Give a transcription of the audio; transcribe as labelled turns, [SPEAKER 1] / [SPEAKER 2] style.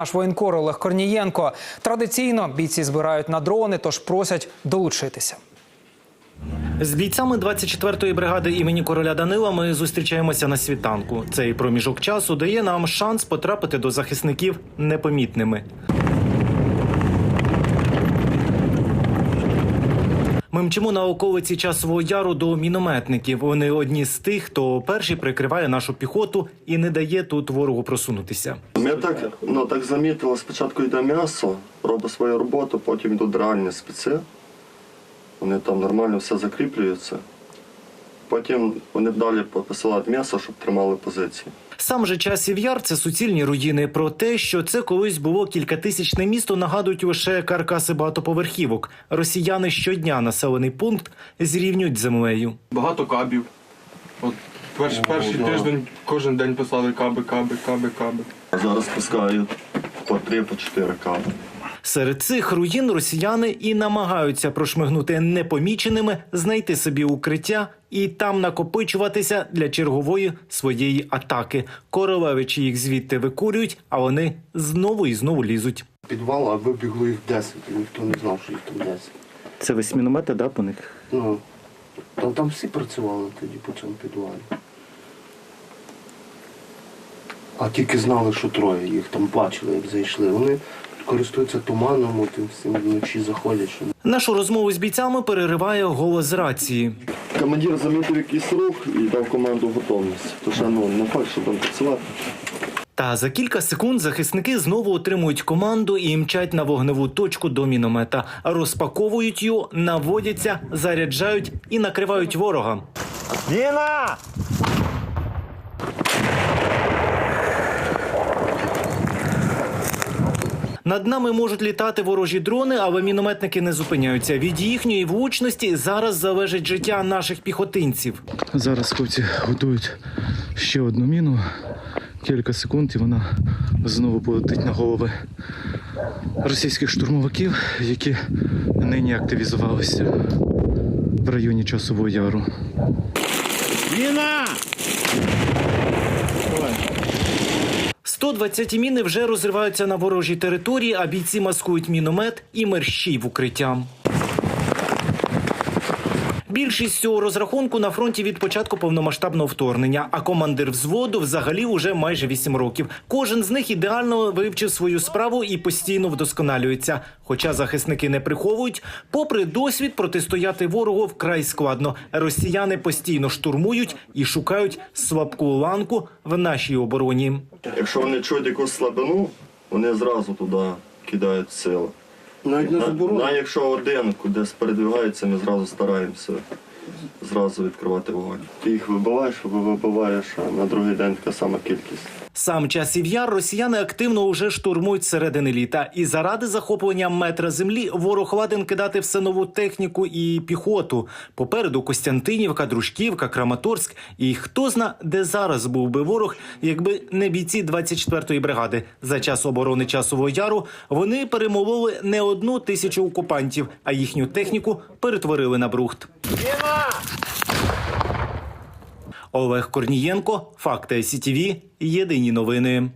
[SPEAKER 1] Наш воєнкор Олег Корнієнко. Традиційно бійці збирають на дрони, тож просять долучитися.
[SPEAKER 2] З бійцями 24-ї бригади імені короля Данила ми зустрічаємося на світанку. Цей проміжок часу дає нам шанс потрапити до захисників непомітними. Ми мчимо на околиці часового яру до мінометників. Вони одні з тих, хто перший прикриває нашу піхоту і не дає тут ворогу просунутися.
[SPEAKER 3] Ми так, ну, так замітили, спочатку йде м'ясо, робить свою роботу, потім йдуть реальні спеці. Вони там нормально все закріплюються. Потім вони далі посилають м'ясо, щоб тримали позиції.
[SPEAKER 2] Сам же часів яр це суцільні руїни. Про те, що це колись було кількатисячне місто, нагадують лише каркаси багатоповерхівок. Росіяни щодня населений пункт зрівнюють з землею.
[SPEAKER 4] Багато кабів. От перший, перший тиждень кожен день писали каби, каби, каби, каби.
[SPEAKER 3] А зараз пускають по три, по чотири кави.
[SPEAKER 2] Серед цих руїн росіяни і намагаються прошмигнути непоміченими, знайти собі укриття і там накопичуватися для чергової своєї атаки. Королевичі їх звідти викурюють, а вони знову і знову лізуть.
[SPEAKER 5] підвал, а вибігло їх 10, і ніхто не знав, що їх там 10.
[SPEAKER 2] Це весь міномети, да, по них?
[SPEAKER 5] Ну, там, там всі працювали тоді по цьому підвалі. А тільки знали, що троє їх там бачили, як зайшли. Вони користуються туманом, тим всім вночі заходять.
[SPEAKER 2] Нашу розмову з бійцями перериває голос з рації.
[SPEAKER 3] Командир замітив якийсь рух і дав команду готовність. Тож ну, не факт, що там працювати.
[SPEAKER 2] Та за кілька секунд захисники знову отримують команду і мчать на вогневу точку до міномета. Розпаковують його, наводяться, заряджають і накривають ворога. Над нами можуть літати ворожі дрони, але мінометники не зупиняються. Від їхньої влучності зараз залежить життя наших піхотинців.
[SPEAKER 6] Зараз хлопці готують ще одну міну. Кілька секунд і вона знову полетить на голови російських штурмовиків, які нині активізувалися в районі Часового Яру.
[SPEAKER 2] 120 міни вже розриваються на ворожій території, а бійці маскують міномет і мерщій в укриття. Більшість цього розрахунку на фронті від початку повномасштабного вторгнення, а командир взводу взагалі уже майже 8 років. Кожен з них ідеально вивчив свою справу і постійно вдосконалюється. Хоча захисники не приховують, попри досвід протистояти ворогу вкрай складно. Росіяни постійно штурмують і шукають слабку ланку в нашій обороні.
[SPEAKER 3] Якщо вони чують якусь слабину, вони зразу туди кидають сили.
[SPEAKER 5] Навіть не
[SPEAKER 3] заборонено.
[SPEAKER 5] заборону.
[SPEAKER 3] якщо один кудись передвигається, ми зразу стараємося зразу відкривати вогонь. Ти їх вибиваєш, вибиваєш, а на другий день така сама кількість.
[SPEAKER 2] Сам часів яр росіяни активно уже штурмують середини літа. І заради захоплення метра землі ворог ладен кидати все нову техніку і піхоту. Попереду Костянтинівка, Дружківка, Краматорськ. І хто зна, де зараз був би ворог, якби не бійці 24-ї бригади. За час оборони часового яру вони перемололи не одну тисячу окупантів, а їхню техніку перетворили на брухт. Олег Корнієнко, Факти СІТІВІ, Єдині новини.